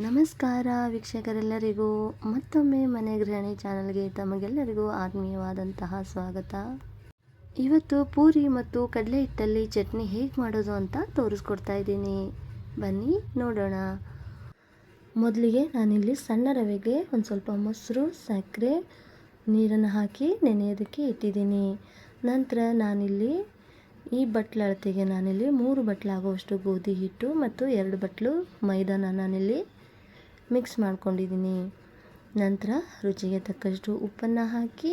ನಮಸ್ಕಾರ ವೀಕ್ಷಕರೆಲ್ಲರಿಗೂ ಮತ್ತೊಮ್ಮೆ ಮನೆ ಗೃಹಿಣಿ ಚಾನಲ್ಗೆ ತಮಗೆಲ್ಲರಿಗೂ ಆತ್ಮೀಯವಾದಂತಹ ಸ್ವಾಗತ. ಇವತ್ತು ಪೂರಿ ಮತ್ತು ಕಡಲೆ ಹಿಟ್ಟಲ್ಲಿ ಚಟ್ನಿ ಹೇಗೆ ಮಾಡೋದು ಅಂತ ತೋರಿಸ್ಕೊಡ್ತಾ ಇದ್ದೀನಿ. ಬನ್ನಿ ನೋಡೋಣ. ಮೊದಲಿಗೆ ನಾನಿಲ್ಲಿ ಸಣ್ಣ ರವೆಗೆ ಒಂದು ಸ್ವಲ್ಪ ಮೊಸರು ಸಕ್ಕರೆ ನೀರನ್ನು ಹಾಕಿ ನೆನೆಯೋದಕ್ಕೆ ಇಟ್ಟಿದ್ದೀನಿ. ನಂತರ ನಾನಿಲ್ಲಿ ಈ ಬಟ್ಲು ಅಳತೆಗೆ ನಾನಿಲ್ಲಿ ಮೂರು ಬಟ್ಲಾಗುವಷ್ಟು ಗೋಧಿ ಹಿಟ್ಟು ಮತ್ತು ಎರಡು ಬಟ್ಲು ಮೈದಾನ ನಾನಿಲ್ಲಿ ಮಿಕ್ಸ್ ಮಾಡ್ಕೊಂಡಿದ್ದೀನಿ. ನಂತರ ರುಚಿಗೆ ತಕ್ಕಷ್ಟು ಉಪ್ಪನ್ನು ಹಾಕಿ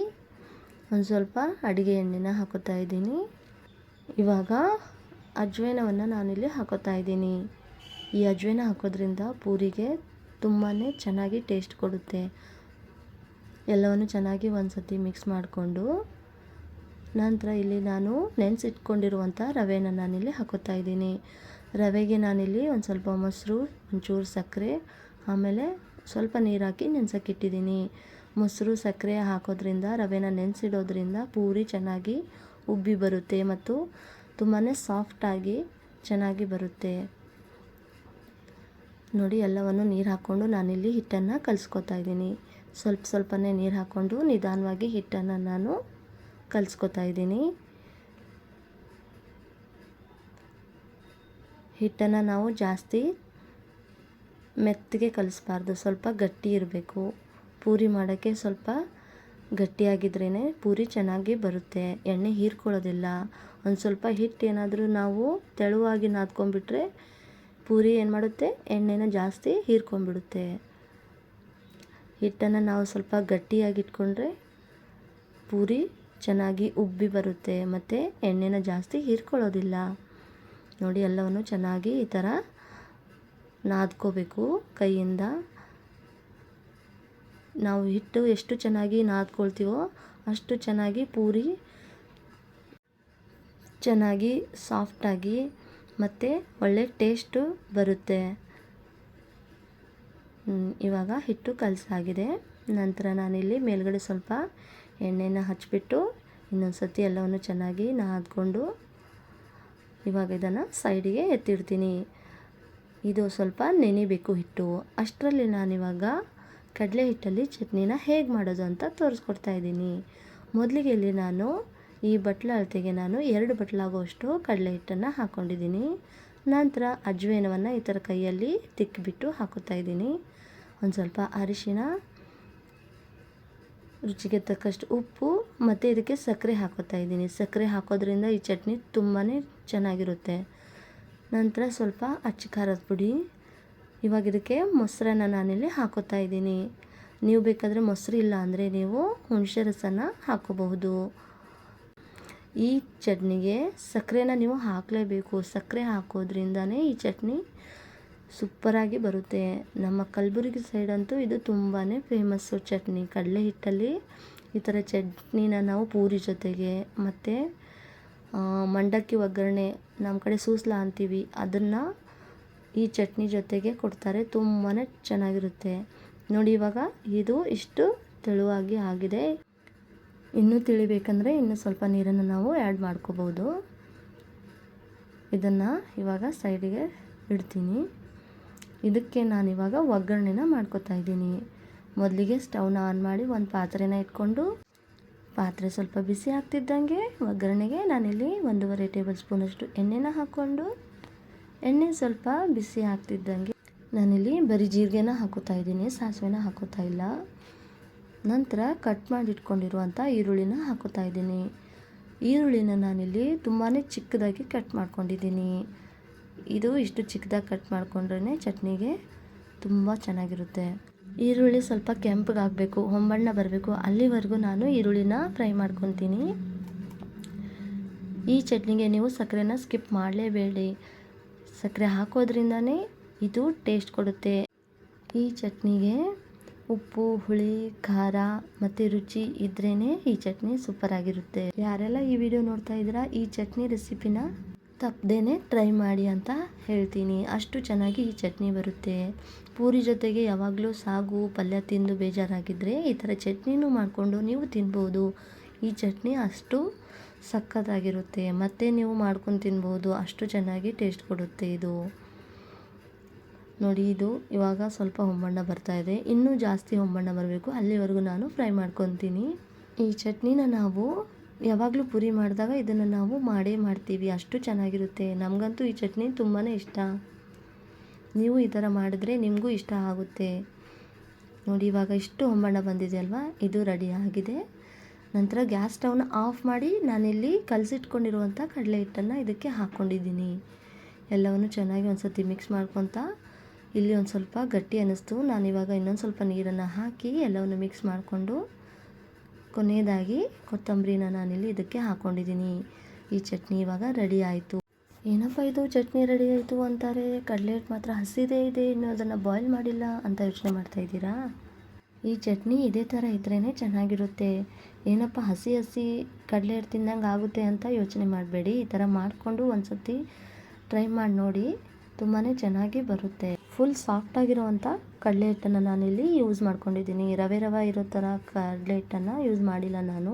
ಒಂದು ಸ್ವಲ್ಪ ಅಡುಗೆ ಎಣ್ಣೆನ ಹಾಕೋತಾ ಇದ್ದೀನಿ. ಇವಾಗ ಅಜ್ವೇನವನ್ನು ನಾನಿಲ್ಲಿ ಹಾಕೋತಾ ಇದ್ದೀನಿ. ಈ ಅಜ್ವೇನ ಹಾಕೋದ್ರಿಂದ ಪೂರಿಗೆ ತುಂಬಾ ಚೆನ್ನಾಗಿ ಟೇಸ್ಟ್ ಕೊಡುತ್ತೆ. ಎಲ್ಲವನ್ನು ಚೆನ್ನಾಗಿ ಒಂದು ಸತಿ ಮಿಕ್ಸ್ ಮಾಡಿಕೊಂಡು ನಂತರ ಇಲ್ಲಿ ನಾನು ನೆನೆಸಿಟ್ಕೊಂಡಿರುವಂಥ ರವೆನ ನಾನಿಲ್ಲಿ ಹಾಕೋತಾ ಇದ್ದೀನಿ. ರವೆಗೆ ನಾನಿಲ್ಲಿ ಒಂದು ಸ್ವಲ್ಪ ಮೊಸರು, ಒಂಚೂರು ಸಕ್ಕರೆ ಆಮೇಲೆ ಸ್ವಲ್ಪ ನೀರು ಹಾಕಿ ನೆನೆಸೋಕ್ಕಿಟ್ಟಿದ್ದೀನಿ. ಮೊಸರು ಸಕ್ಕರೆ ಹಾಕೋದ್ರಿಂದ, ರವೆನ ನೆನೆಸಿಡೋದ್ರಿಂದ ಪೂರಿ ಚೆನ್ನಾಗಿ ಉಬ್ಬಿ ಬರುತ್ತೆ ಮತ್ತು ತುಂಬಾ ಸಾಫ್ಟಾಗಿ ಚೆನ್ನಾಗಿ ಬರುತ್ತೆ. ನೋಡಿ, ಎಲ್ಲವನ್ನು ನೀರು ಹಾಕ್ಕೊಂಡು ನಾನಿಲ್ಲಿ ಹಿಟ್ಟನ್ನು ಕಲಿಸ್ಕೊತಾ ಇದ್ದೀನಿ. ಸ್ವಲ್ಪ ಸ್ವಲ್ಪನೇ ನೀರು ಹಾಕ್ಕೊಂಡು ನಿಧಾನವಾಗಿ ಹಿಟ್ಟನ್ನು ನಾನು ಕಲಿಸ್ಕೊತಾ ಇದ್ದೀನಿ. ಹಿಟ್ಟನ್ನು ನಾವು ಜಾಸ್ತಿ ಮೆತ್ತಗೆ ಕಲಿಸ್ಬಾರ್ದು. ಸ್ವಲ್ಪ ಗಟ್ಟಿ ಇರಬೇಕು. ಪೂರಿ ಮಾಡೋಕ್ಕೆ ಸ್ವಲ್ಪ ಗಟ್ಟಿಯಾಗಿದ್ರೇ ಪೂರಿ ಚೆನ್ನಾಗಿ ಬರುತ್ತೆ. ಎಣ್ಣೆ ಹೀರ್ಕೊಳ್ಳೋದಿಲ್ಲ. ಒಂದು ಸ್ವಲ್ಪ ಹಿಟ್ಟು ಏನಾದರೂ ನಾವು ತೆಳುವಾಗಿ ನಾದ್ಕೊಂಡ್ಬಿಟ್ರೆ ಪೂರಿ ಏನು ಮಾಡುತ್ತೆ? ಎಣ್ಣೆನ ಜಾಸ್ತಿ ಹೀರ್ಕೊಂಡ್ಬಿಡುತ್ತೆ. ಹಿಟ್ಟನ್ನು ನಾವು ಸ್ವಲ್ಪ ಗಟ್ಟಿಯಾಗಿ ಇಟ್ಕೊಂಡ್ರೆ ಪೂರಿ ಚೆನ್ನಾಗಿ ಉಬ್ಬಿ ಬರುತ್ತೆ. ಮತ್ತು ಎಣ್ಣೆನ ಜಾಸ್ತಿ ಹೀರ್ಕೊಳ್ಳೋದಿಲ್ಲ. ನೋಡಿ, ಎಲ್ಲವನ್ನು ಚೆನ್ನಾಗಿ ಈ ಥರ ನಾದ್ಕೋಬೇಕು ಕೈಯಿಂದ. ನಾವು ಹಿಟ್ಟು ಎಷ್ಟು ಚೆನ್ನಾಗಿ ನಾದ್ಕೊಳ್ತೀವೋ ಅಷ್ಟು ಚೆನ್ನಾಗಿ ಪೂರಿ ಚೆನ್ನಾಗಿ ಸಾಫ್ಟಾಗಿ ಮತ್ತು ಒಳ್ಳೆ ಟೇಸ್ಟು ಬರುತ್ತೆ. ಇವಾಗ ಹಿಟ್ಟು ಕಲಸಾಗಿದೆ. ನಂತರ ನಾನಿಲ್ಲಿ ಮೇಲ್ಗಡೆ ಸ್ವಲ್ಪ ಎಣ್ಣೆನ ಹಚ್ಚಿಬಿಟ್ಟು ಇನ್ನೊಂದು ಸತಿ ಎಲ್ಲವನ್ನು ಚೆನ್ನಾಗಿ ನಾದ್ಕೊಂಡು ಇವಾಗ ಇದನ್ನು ಸೈಡಿಗೆ ಎತ್ತಿಡ್ತೀನಿ. ಇದು ಸ್ವಲ್ಪ ನೆನಿಬೇಕು ಹಿಟ್ಟು. ಅಷ್ಟರಲ್ಲಿ ನಾನಿವಾಗ ಕಡಲೆ ಹಿಟ್ಟಲ್ಲಿ ಚಟ್ನಿನ ಹೇಗೆ ಮಾಡೋದು ಅಂತ ತೋರಿಸ್ಕೊಡ್ತಾ ಇದ್ದೀನಿ. ಮೊದಲಿಗೆ ಇಲ್ಲಿ ನಾನು ಈ ಬಟ್ಲ ಅಳತೆಗೆ ನಾನು ಎರಡು ಬಟ್ಲಾಗುವಷ್ಟು ಕಡಲೆ ಹಿಟ್ಟನ್ನು ಹಾಕ್ಕೊಂಡಿದ್ದೀನಿ ನಂತರ ಅಜ್ವೇನವನ್ನು ಈ ಥರ ಕೈಯಲ್ಲಿ ತಿಕ್ಕಿಬಿಟ್ಟು ಹಾಕೋತಾ ಇದ್ದೀನಿ. ಒಂದು ಸ್ವಲ್ಪ ಅರಿಶಿನ ರುಚಿಗೆ ತಕ್ಕಷ್ಟು ಉಪ್ಪು ಮತ್ತು ಇದಕ್ಕೆ ಸಕ್ಕರೆ ಹಾಕೋತಾ ಇದ್ದೀನಿ. ಸಕ್ಕರೆ ಹಾಕೋದ್ರಿಂದ ಈ ಚಟ್ನಿ ತುಂಬಾ ಚೆನ್ನಾಗಿರುತ್ತೆ. ನಂತರ ಸ್ವಲ್ಪ ಅಚ್ಚ ಖಾರದ ಪುಡಿ. ಇವಾಗ ಇದಕ್ಕೆ ಮೊಸರನ್ನ ನಾನಿಲ್ಲಿ ಹಾಕೋತಾ ಇದ್ದೀನಿ. ನೀವು ಬೇಕಾದರೆ ಮೊಸರು ಇಲ್ಲ ಅಂದರೆ ನೀವು ಹುಣಸೆ ರಸನ ಹಾಕೋಬಹುದು. ಈ ಚಟ್ನಿಗೆ ಸಕ್ಕರೆನ ನೀವು ಹಾಕಲೇಬೇಕು. ಸಕ್ಕರೆ ಹಾಕೋದ್ರಿಂದನೇ ಈ ಚಟ್ನಿ ಸೂಪರಾಗಿ ಬರುತ್ತೆ. ನಮ್ಮ ಕಲಬುರಗಿ ಸೈಡಂತೂ ಇದು ತುಂಬಾ ಫೇಮಸ್ಸು ಚಟ್ನಿ. ಕಡಲೆ ಹಿಟ್ಟಲ್ಲಿ ಈ ಥರ ಚಟ್ನಿನ ನಾವು ಪೂರಿ ಜೊತೆಗೆ, ಮತ್ತು ಮಂಡಕ್ಕಿ ಒಗ್ಗರಣೆ ನಮ್ಮ ಕಡೆ ಸೂಸ್ಲ ಅಂತೀವಿ. ಅದನ್ನು ಈ ಚಟ್ನಿ ಜೊತೆಗೆ ಕೊಡ್ತಾರೆ. ತುಂಬಾ ಚೆನ್ನಾಗಿರುತ್ತೆ. ನೋಡಿ ಇವಾಗ ಇದು ಇಷ್ಟು ತೆಳುವಾಗಿ ಆಗಿದೆ. ಇನ್ನೂ ತಿಳಿಬೇಕಂದ್ರೆ ಇನ್ನು ಸ್ವಲ್ಪ ನೀರನ್ನು ನಾವು ಆ್ಯಡ್ ಮಾಡ್ಕೋಬೋದು. ಇದನ್ನು ಇವಾಗ ಸೈಡಿಗೆ ಇಡ್ತೀನಿ. ಇದಕ್ಕೆ ನಾನು ಇವಾಗ ಒಗ್ಗರಣೆನ ಮಾಡ್ಕೊತಾ ಇದ್ದೀನಿ. ಮೊದಲಿಗೆ ಸ್ಟವ್ನ ಆನ್ ಮಾಡಿ ಒಂದು ಪಾತ್ರೆನ ಇಟ್ಕೊಂಡು ಪಾತ್ರೆ ಸ್ವಲ್ಪ ಬಿಸಿ ಆಗ್ತಿದ್ದಂಗೆ ಒಗ್ಗರಣೆಗೆ ನಾನಿಲ್ಲಿ ಒಂದೂವರೆ ಟೇಬಲ್ ಸ್ಪೂನಷ್ಟು ಎಣ್ಣೆನ ಹಾಕ್ಕೊಂಡು, ಎಣ್ಣೆ ಸ್ವಲ್ಪ ಬಿಸಿ ಆಗ್ತಿದ್ದಂಗೆ ನಾನಿಲ್ಲಿ ಬರೀ ಜೀರಿಗೆನ ಹಾಕೋತಾ ಇದ್ದೀನಿ, ಸಾಸಿವೆನ ಹಾಕೋತಾ ಇಲ್ಲ. ನಂತರ ಕಟ್ ಮಾಡಿ ಇಟ್ಕೊಂಡಿರುವಂಥ ಈರುಳ್ಳಿನ ಹಾಕೋತಾ ಇದ್ದೀನಿ. ಈರುಳ್ಳಿನ ನಾನಿಲ್ಲಿ ತುಂಬಾ ಚಿಕ್ಕದಾಗಿ ಕಟ್ ಮಾಡ್ಕೊಂಡಿದ್ದೀನಿ. ಇದು ಇಷ್ಟು ಚಿಕ್ಕದಾಗಿ ಕಟ್ ಮಾಡಿಕೊಂಡ್ರೆ ಚಟ್ನಿಗೆ ತುಂಬ ಚೆನ್ನಾಗಿರುತ್ತೆ. ಈರುಳ್ಳಿ ಸ್ವಲ್ಪ ಕೆಂಪಗಾಗಬೇಕು ಹೊಂಬಣ್ಣ ಬರಬೇಕು. ಅಲ್ಲಿವರೆಗೂ ನಾನು ಈರುಳ್ಳಿನ ಫ್ರೈ ಮಾಡ್ಕೊತೀನಿ. ಈ ಚಟ್ನಿಗೆ ನೀವು ಸಕ್ಕರೆನ ಸ್ಕಿಪ್ ಮಾಡಲೇಬೇಡಿ. ಸಕ್ಕರೆ ಹಾಕೋದ್ರಿಂದನೇ ಇದು ಟೇಸ್ಟ್ ಕೊಡುತ್ತೆ. ಈ ಚಟ್ನಿಗೆ ಉಪ್ಪು, ಹುಳಿ, ಖಾರ ಮತ್ತು ರುಚಿ ಇದ್ರೇ ಈ ಚಟ್ನಿ ಸೂಪರಾಗಿರುತ್ತೆ ಯಾರೆಲ್ಲ ಈ ವಿಡಿಯೋ ನೋಡ್ತಾ ಇದ್ದೀರಾ, ಈ ಚಟ್ನಿ ರೆಸಿಪಿನ ತಪ್ಪದೇನೆ ಟ್ರೈ ಮಾಡಿ ಅಂತ ಹೇಳ್ತೀನಿ. ಅಷ್ಟು ಚೆನ್ನಾಗಿ ಈ ಚಟ್ನಿ ಬರುತ್ತೆ. ಪೂರಿ ಜೊತೆಗೆ ಯಾವಾಗಲೂ ಸಾಗು, ಪಲ್ಯ ತಿಂದು ಬೇಜಾರಾಗಿದ್ದರೆ ಈ ಥರ ಚಟ್ನಿನೂ ಮಾಡಿಕೊಂಡು ನೀವು ತಿನ್ಬೋದು. ಈ ಚಟ್ನಿ ಅಷ್ಟು ಸಖತ್ತಾಗಿರುತ್ತೆ. ಮತ್ತೆ ನೀವು ಮಾಡ್ಕೊಂಡು ತಿನ್ಬೋದು. ಅಷ್ಟು ಚೆನ್ನಾಗಿ ಟೇಸ್ಟ್ ಕೊಡುತ್ತೆ ಇದು. ನೋಡಿ, ಇದು ಇವಾಗ ಸ್ವಲ್ಪ ಹೊಂಬಣ್ಣ ಬರ್ತಾಯಿದೆ ಇನ್ನೂ ಜಾಸ್ತಿ ಹೊಂಬಣ್ಣ ಬರಬೇಕು. ಅಲ್ಲಿವರೆಗೂ ನಾನು ಫ್ರೈ ಮಾಡ್ಕೊತೀನಿ. ಈ ಚಟ್ನಿನ ನಾವು ಯಾವಾಗಲೂ ಪೂರಿ ಮಾಡಿದಾಗ ಇದನ್ನು ನಾವು ಮಾಡೇ ಮಾಡ್ತೀವಿ. ಅಷ್ಟು ಚೆನ್ನಾಗಿರುತ್ತೆ. ನಮಗಂತೂ ಈ ಚಟ್ನಿ ತುಂಬಾ ಇಷ್ಟ. ನೀವು ಈ ಥರ ಮಾಡಿದ್ರೆ ನಿಮಗೂ ಇಷ್ಟ ಆಗುತ್ತೆ. ನೋಡಿ, ಇವಾಗ ಇಷ್ಟು ಹೊಂಬಣ್ಣ ಬಂದಿದೆ ಅಲ್ವಾ? ಇದು ರೆಡಿ ಆಗಿದೆ. ನಂತರ ಗ್ಯಾಸ್ ಸ್ಟವ್ನ ಆಫ್ ಮಾಡಿ ನಾನಿಲ್ಲಿ ಕಲಸಿಟ್ಕೊಂಡಿರುವಂಥ ಕಡಲೆ ಹಿಟ್ಟನ್ನು ಇದಕ್ಕೆ ಹಾಕ್ಕೊಂಡಿದ್ದೀನಿ. ಎಲ್ಲವನ್ನು ಚೆನ್ನಾಗಿ ಒಂದು ಸರ್ತಿ ಮಿಕ್ಸ್ ಮಾಡ್ಕೊತ ಇಲ್ಲಿ ಒಂದು ಸ್ವಲ್ಪ ಗಟ್ಟಿ ಅನ್ನಿಸ್ತು ನಾನಿವಾಗ ಇನ್ನೊಂದು ಸ್ವಲ್ಪ ನೀರನ್ನು ಹಾಕಿ ಎಲ್ಲವನ್ನು ಮಿಕ್ಸ್ ಮಾಡಿಕೊಂಡು ಕೊನೆಯದಾಗಿ ಕೊತ್ತಂಬರಿನ ನಾನಿಲ್ಲಿ ಇದಕ್ಕೆ ಹಾಕ್ಕೊಂಡಿದ್ದೀನಿ ಈ ಚಟ್ನಿ ಇವಾಗ ರೆಡಿ ಆಯಿತು. ಏನಪ್ಪ ಇದು? ಚಟ್ನಿ ರೆಡಿ ಆಯಿತು ಅಂತಾರೆ. ಕಡಲೆ ಹಿಟ್ಟು ಮಾತ್ರ ಹಸಿದೇ ಇದೆ. ಇನ್ನು ಅದನ್ನು ಬಾಯ್ಲ್ ಮಾಡಿಲ್ಲ ಅಂತ ಯೋಚನೆ ಮಾಡ್ತಾ ಇದ್ದೀರಾ? ಈ ಚಟ್ನಿ ಇದೇ ಥರ ಇದ್ರೇ ಚೆನ್ನಾಗಿರುತ್ತೆ. ಏನಪ್ಪ ಹಸಿ ಹಸಿ ಕಡಲೆ ಹಿಟ್ಟು ತಿಂದಂಗೆ ಆಗುತ್ತೆ ಅಂತ ಯೋಚನೆ ಮಾಡಬೇಡಿ. ಈ ಥರ ಮಾಡಿಕೊಂಡು ಒಂದು ಸತಿ ಟ್ರೈ ಮಾಡಿ ನೋಡಿ. ತುಂಬಾ ಚೆನ್ನಾಗಿ ಬರುತ್ತೆ. ಫುಲ್ ಸಾಫ್ಟಾಗಿರುವಂಥ ಕಡಲೆ ಹಿಟ್ಟನ್ನು ನಾನಿಲ್ಲಿ ಯೂಸ್ ಮಾಡ್ಕೊಂಡಿದ್ದೀನಿ. ರವೆ ರವೆ ಇರೋ ಥರ ಕಡಲೆ ಹಿಟ್ಟನ್ನು ಯೂಸ್ ಮಾಡಿಲ್ಲ ನಾನು.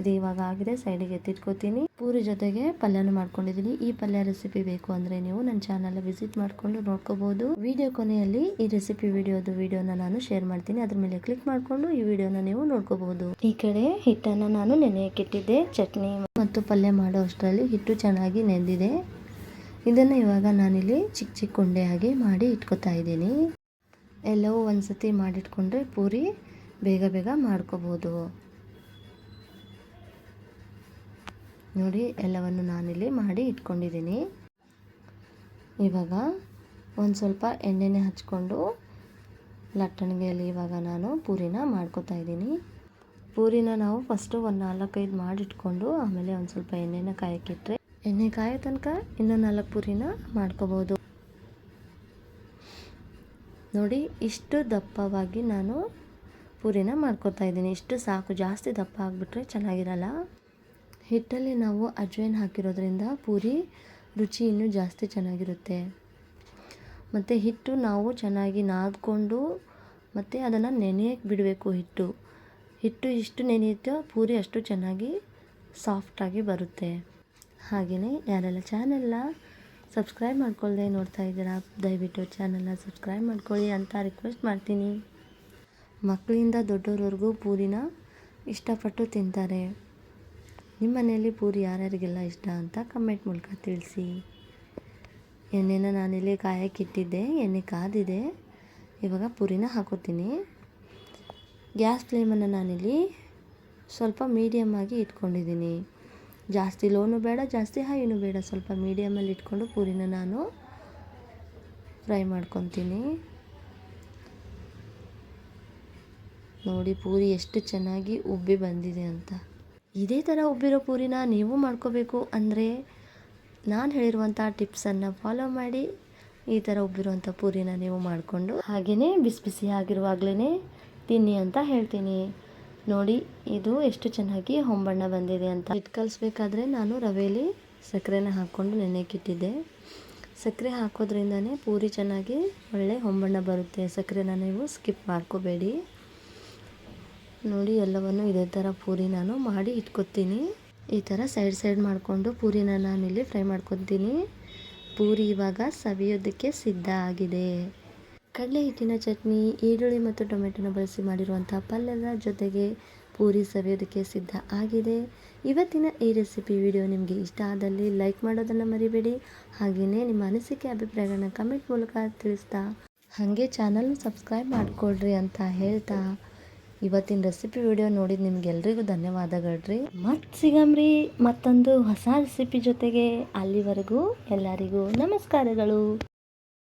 ಇದು ಇವಾಗ ಆಗಿದೆ ಸೈಡಿಗೆ ಎತ್ತಿಟ್ಕೋತೀನಿ. ಪೂರಿ ಜೊತೆಗೆ ಪಲ್ಯನೂ ಮಾಡ್ಕೊಂಡಿದ್ದೀನಿ. ಈ ಪಲ್ಯ ರೆಸಿಪಿ ಬೇಕು ಅಂದರೆ ನೀವು ನನ್ನ ಚಾನಲ್ ವಿಸಿಟ್ ಮಾಡಿಕೊಂಡು ನೋಡ್ಕೋಬೋದು. ವಿಡಿಯೋ ಕೊನೆಯಲ್ಲಿ ಈ ರೆಸಿಪಿ ವಿಡಿಯೋದು ವಿಡಿಯೋನ ನಾನು ಶೇರ್ ಮಾಡ್ತೀನಿ. ಅದ್ರ ಮೇಲೆ ಕ್ಲಿಕ್ ಮಾಡಿಕೊಂಡು ಈ ವಿಡಿಯೋನ ನೀವು ನೋಡ್ಕೋಬಹುದು ಈ ಕಡೆ ಹಿಟ್ಟನ್ನು ನಾನು ನೆನೆಯಕ್ಕಿಟ್ಟಿದ್ದೆ ಚಟ್ನಿ ಮತ್ತು ಪಲ್ಯ ಮಾಡೋ ಅಷ್ಟರಲ್ಲಿ ಹಿಟ್ಟು ಚೆನ್ನಾಗಿ ನೆಂದಿದೆ. ಇದನ್ನು ಇವಾಗ ನಾನಿಲ್ಲಿ ಚಿಕ್ಕ ಚಿಕ್ಕ ಉಂಡೆ ಹಾಗೆ ಮಾಡಿ ಇಟ್ಕೊತಾ ಇದ್ದೀನಿ. ಎಲ್ಲವೂ ಒಂದು ಸತಿ ಮಾಡಿಟ್ಕೊಂಡ್ರೆ ಪೂರಿ ಬೇಗ ಬೇಗ ಮಾಡ್ಕೋಬೋದು. ನೋಡಿ, ಎಲ್ಲವನ್ನು ನಾನಿಲ್ಲಿ ಮಾಡಿ ಇಟ್ಕೊಂಡಿದ್ದೀನಿ. ಇವಾಗ ಒಂದು ಸ್ವಲ್ಪ ಎಣ್ಣೆನೆ ಹಚ್ಕೊಂಡು ಲಟ್ಟಣಿಗೆಯಲ್ಲಿ ಇವಾಗ ನಾನು ಪೂರಿನ ಮಾಡ್ಕೋತಾ ಇದ್ದೀನಿ. ಪೂರಿನ ನಾವು ಫಸ್ಟು ಒಂದು ನಾಲ್ಕೈದು ಮಾಡಿಟ್ಕೊಂಡು ಆಮೇಲೆ ಒಂದು ಸ್ವಲ್ಪ ಎಣ್ಣೆನ ಕಾಯಕ್ಕಿಟ್ರೆ ಎಣ್ಣೆ ಕಾಯೋ ತನಕ ಇನ್ನೂ ನಾಲ್ಕು ಪೂರಿನ ಮಾಡ್ಕೋಬೋದು. ನೋಡಿ, ಇಷ್ಟು ದಪ್ಪವಾಗಿ ನಾನು ಪೂರಿನ ಮಾಡ್ಕೊತಾ ಇದ್ದೀನಿ. ಇಷ್ಟು ಸಾಕು, ಜಾಸ್ತಿ ದಪ್ಪ ಆಗಿಬಿಟ್ರೆ ಚೆನ್ನಾಗಿರಲ್ಲ. ಹಿಟ್ಟಲ್ಲಿ ನಾವು ಅಜ್ವೈನ್ ಹಾಕಿರೋದ್ರಿಂದ ಪೂರಿ ರುಚಿ ಇನ್ನೂ ಜಾಸ್ತಿ ಚೆನ್ನಾಗಿರುತ್ತೆ. ಮತ್ತು ಹಿಟ್ಟು ನಾವು ಚೆನ್ನಾಗಿ ನಾದ್ಕೊಂಡು ಮತ್ತು ಅದನ್ನು ನೆನೆಯಕ್ಕೆ ಬಿಡಬೇಕು ಹಿಟ್ಟು. ಹಿಟ್ಟು ಇಷ್ಟು ನೆನೆಯುತ್ತೋ ಪೂರಿ ಅಷ್ಟು ಚೆನ್ನಾಗಿ ಸಾಫ್ಟಾಗಿ ಬರುತ್ತೆ. ಹಾಗೆಯೇ ಯಾರೆಲ್ಲ ಚಾನೆಲ್ನ ಸಬ್ಸ್ಕ್ರೈಬ್ ಮಾಡ್ಕೊಳ್ಳದೆ ನೋಡ್ತಾ ಇದ್ದೀರಾ, ದಯವಿಟ್ಟು ಚಾನೆಲ್ನ ಸಬ್ಸ್ಕ್ರೈಬ್ ಮಾಡ್ಕೊಳ್ಳಿ ಅಂತ ರಿಕ್ವೆಸ್ಟ್ ಮಾಡ್ತೀನಿ. ಮಕ್ಕಳಿಂದ ದೊಡ್ಡವ್ರವರೆಗೂ ಪೂರಿನ ಇಷ್ಟಪಟ್ಟು ತಿಂತಾರೆ. ನಿಮ್ಮ ಮನೆಯಲ್ಲಿ ಪೂರಿ ಯಾರ್ಯಾರಿಗೆಲ್ಲ ಇಷ್ಟ ಅಂತ ಕಮೆಂಟ್ ಮೂಲಕ ತಿಳಿಸಿ. ಎಣ್ಣೆನ ನಾನಿಲ್ಲಿ ಕಾಯಕ್ಕಿಟ್ಟಿದ್ದೆ, ಎಣ್ಣೆ ಕಾದಿದೆ, ಇವಾಗ ಪೂರಿನ ಹಾಕೋತೀನಿ. ಗ್ಯಾಸ್ ಫ್ಲೇಮನ್ನು ನಾನಿಲ್ಲಿ ಸ್ವಲ್ಪ ಮೀಡಿಯಮ್ ಆಗಿ ಇಟ್ಕೊಂಡಿದ್ದೀನಿ. ಜಾಸ್ತಿ ಲೋನು ಬೇಡ, ಜಾಸ್ತಿ ಹೈನು ಬೇಡ. ಸ್ವಲ್ಪ ಮೀಡಿಯಮಲ್ಲಿ ಇಟ್ಕೊಂಡು ಪೂರಿನ ನಾನು ಫ್ರೈ ಮಾಡ್ಕೊತೀನಿ. ನೋಡಿ ಪೂರಿ ಎಷ್ಟು ಚೆನ್ನಾಗಿ ಉಬ್ಬಿ ಬಂದಿದೆ ಅಂತ. ಇದೇ ಥರ ಉಬ್ಬಿರೋ ಪೂರಿನ ನೀವು ಮಾಡ್ಕೋಬೇಕು ಅಂದರೆ ನಾನು ಹೇಳಿರುವಂಥ ಟಿಪ್ಸನ್ನು ಫಾಲೋ ಮಾಡಿ ಈ ಥರ ಉಬ್ಬಿರುವಂಥ ಪೂರಿನ ನೀವು ಮಾಡಿಕೊಂಡು ಹಾಗೆಯೇ ಬಿಸಿ ಬಿಸಿ ಆಗಿರುವಾಗಲೇ ತಿನ್ನಿ ಅಂತ ಹೇಳ್ತೀನಿ. ನೋಡಿ, ಇದು ಎಷ್ಟು ಚೆನ್ನಾಗಿ ಹೊಂಬಣ್ಣ ಬಂದಿದೆ ಅಂತ. ಹಿಟ್ಟು ಕಲಿಸ್ಬೇಕಾದ್ರೆ ನಾನು ರವೆಯಲ್ಲಿ ಸಕ್ಕರೆನ ಹಾಕ್ಕೊಂಡು ನೆನೆಯಕ್ಕಿಟ್ಟಿದ್ದೆ ಸಕ್ಕರೆ ಹಾಕೋದ್ರಿಂದನೇ ಪೂರಿ ಚೆನ್ನಾಗಿ ಒಳ್ಳೆ ಹೊಂಬಣ್ಣ ಬರುತ್ತೆ. ಸಕ್ಕರೆನ ನೀವು ಸ್ಕಿಪ್ ಮಾಡ್ಕೋಬೇಡಿ. ನೋಡಿ, ಎಲ್ಲವನ್ನು ಇದೇ ಥರ ಪೂರಿ ನಾನು ಮಾಡಿ ಇಟ್ಕೊತೀನಿ. ಈ ಥರ ಸೈಡ್ ಸೈಡ್ ಮಾಡಿಕೊಂಡು ಪೂರಿನ ಇಲ್ಲಿ ಫ್ರೈ ಮಾಡ್ಕೊತೀನಿ. ಪೂರಿ ಇವಾಗ ಸವಿಯೋದಕ್ಕೆ ಸಿದ್ಧ ಆಗಿದೆ. ಕಡಲೆ ಹಿಟ್ಟಿನ ಚಟ್ನಿ, ಈರುಳ್ಳಿ ಮತ್ತು ಟೊಮೆಟೊನ ಬಳಸಿ ಮಾಡಿರುವಂಥ ಪಲ್ಯದ ಜೊತೆಗೆ ಪೂರಿ ಸವಿಯೋದಕ್ಕೆ ಸಿದ್ಧ ಆಗಿದೆ. ಇವತ್ತಿನ ಈ ರೆಸಿಪಿ ವಿಡಿಯೋ ನಿಮಗೆ ಇಷ್ಟ ಆದಲ್ಲಿ ಲೈಕ್ ಮಾಡೋದನ್ನು ಮರಿಬೇಡಿ. ಹಾಗೆಯೇ ನಿಮ್ಮ ಅನಿಸಿಕೆ, ಅಭಿಪ್ರಾಯಗಳನ್ನ ಕಮೆಂಟ್ ಮೂಲಕ ತಿಳಿಸ್ತಾ ಹಾಗೆ ಚಾನಲ್ ಸಬ್ಸ್ಕ್ರೈಬ್ ಮಾಡಿಕೊಡ್ರಿ ಅಂತ ಹೇಳ್ತಾ. ಇವತ್ತಿನ ರೆಸಿಪಿ ವಿಡಿಯೋ ನೋಡಿದ ನಿಮ್ಗೆಲ್ರಿಗೂ ಧನ್ಯವಾದಗಳ್ರಿ. ಮತ್ತೆ ಸಿಗಮ್ರಿ ಮತ್ತೊಂದು ಹೊಸ ರೆಸಿಪಿ ಜೊತೆಗೆ ಅಲ್ಲಿವರೆಗೂ ಎಲ್ಲರಿಗೂ ನಮಸ್ಕಾರಗಳು.